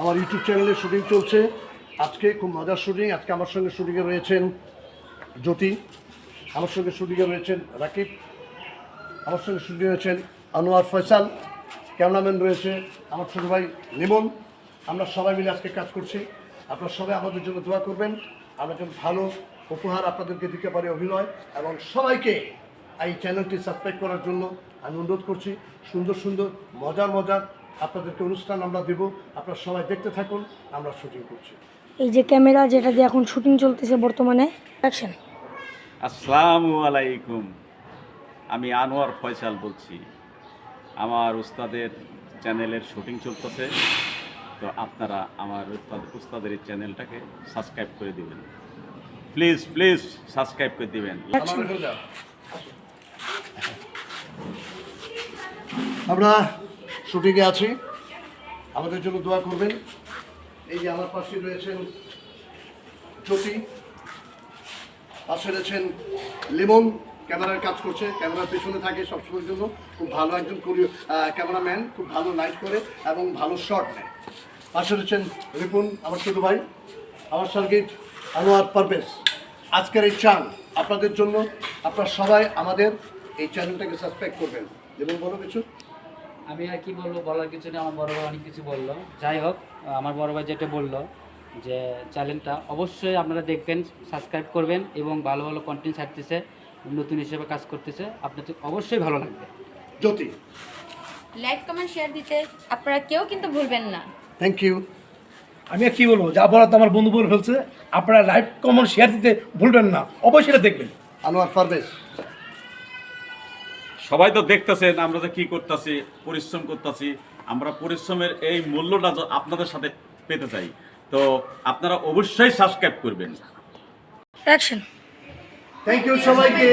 আমার ইউটিউব চ্যানেলে শুটিং চলছে। আজকে খুব মজার শুটিং। আজকে আমার সঙ্গে শুটিংয়ে রয়েছেন জ্যোতি, আমার সঙ্গে শুটিংয়ে রয়েছেন রাকিব, আমার সঙ্গে শুটিং রয়েছেন আনোয়ার ফয়সাল। ক্যামেরাম্যান রয়েছে? আমার ছোটো ভাই লিমন। আমরা সবাই মিলে আজকে কাজ করছি। আপনারা সবাই আমাদের জন্য দোয়া করবেন। আমরা যেন ভালো উপহার আপনাদেরকে দিতে পারি অভিনয়। এবং সবাইকে এই চ্যানেলটি সাবস্ক্রাইব করার জন্য আমি অনুরোধ করছি। সুন্দর সুন্দর, মজার মজার আপনাদেরকে অনুষ্ঠান আমরা দেব। আপনারা সবাই দেখতে থাকুন আমরা শুটিং করছি। এই যে ক্যামেরা যেটা দিয়ে এখন শুটিং চলতেছে বর্তমানে অ্যাকশন আসসালামু আলাইকুম। আমি আনোয়ার ফয়সাল বলছি। আমার উস্তাদের চ্যানেলের শুটিং চলতেছে। তো আপনারা আমার উস্তাদ উস্তাদের এই চ্যানেলটাকে সাবস্ক্রাইব করে দিবেন। প্লিজ প্লিজ সাবস্ক্রাইব করে দিবেন। আমরা শুটিংয়ে আছি। আমাদের জন্য দোয়া করবেন। এই যে আমার পাশে রয়েছেন জ্যোতি, পাশে রয়েছেন লিমন, ক্যামেরার কাজ করছে, ক্যামেরার পেছনে থাকে সবসময়ের জন্য। খুব ভালো একজন কোরিও ক্যামেরাম্যান, খুব ভালো লাইট করে এবং ভালো শট নেয়। পাশে রয়েছেন রিপুন, আমার ছোটো ভাই, আমার সার্কিট আনোয়ার পারভেজ। আজকের এই চান আপনাদের জন্য। আপনারা সবাই আমাদের এই চ্যানেলটাকে সাবস্ক্রাইব করবেন। এবং বলো কিছু? আমি আর কি বলব বলার কিছু নেই আমার বড় ভাই অনেক কিছু বলল। যাই হোক আমার বড় ভাই যেটা বলল যে চ্যানেলটা অবশ্যই আপনারা দেখবেন সাবস্ক্রাইব করবেন এবং ভালো ভালো কন্টেন্ট ছাড়তেছে নতুন হিসেবে কাজ করতেছে আপনাদের অবশ্যই ভালো লাগবে। জ্যোতি। লাইক কমেন্ট শেয়ার দিতে আপনারা কেউ কিন্তু ভুলবেন না। থ্যাংক ইউ আমি আর কি বলব যা বলার তো আমার বন্ধু বলে ফেলছে আপনারা লাইভ কমেন্ট শেয়ার দিতে ভুলবেন না অবশ্যই এটা দেখবেন। আনোয়ার পারভেজ। সবাই তো দেখতেছেন আমরা যে কী করতেছি পরিশ্রম করতেছি আমরা পরিশ্রমের এই মূল্যটা আপনাদের সাথে পেতে চাই। তো আপনারা অবশ্যই সাবস্ক্রাইব করবেন। অ্যাকশন থ্যাংক ইউ সবাইকে।